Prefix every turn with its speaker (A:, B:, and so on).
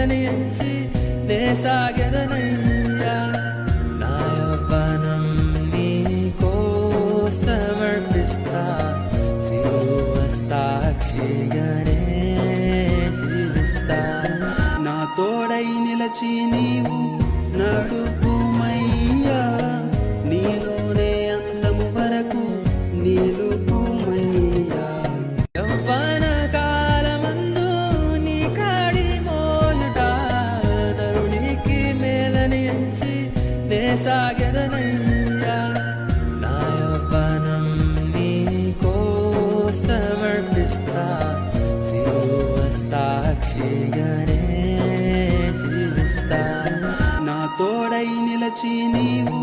A: ధ్యానించి నే సాగదనయ్యా నా యవ్వనం నీకో సమర్పిస్తా శిలువ సాక్షిగానే జీవిస్తా.
B: నా తోడై నిలచి నీవు నడుపుమయ్యా. నీలోనే అందము వరకు నిలుపు
A: మేలని నే సాగెదనయ్యా నా యవ్వనం నీకో సమర్పిస్తా సిలువ సాక్షిగానే జీవిస్తా.
B: నా తోడై నిలచి నీవు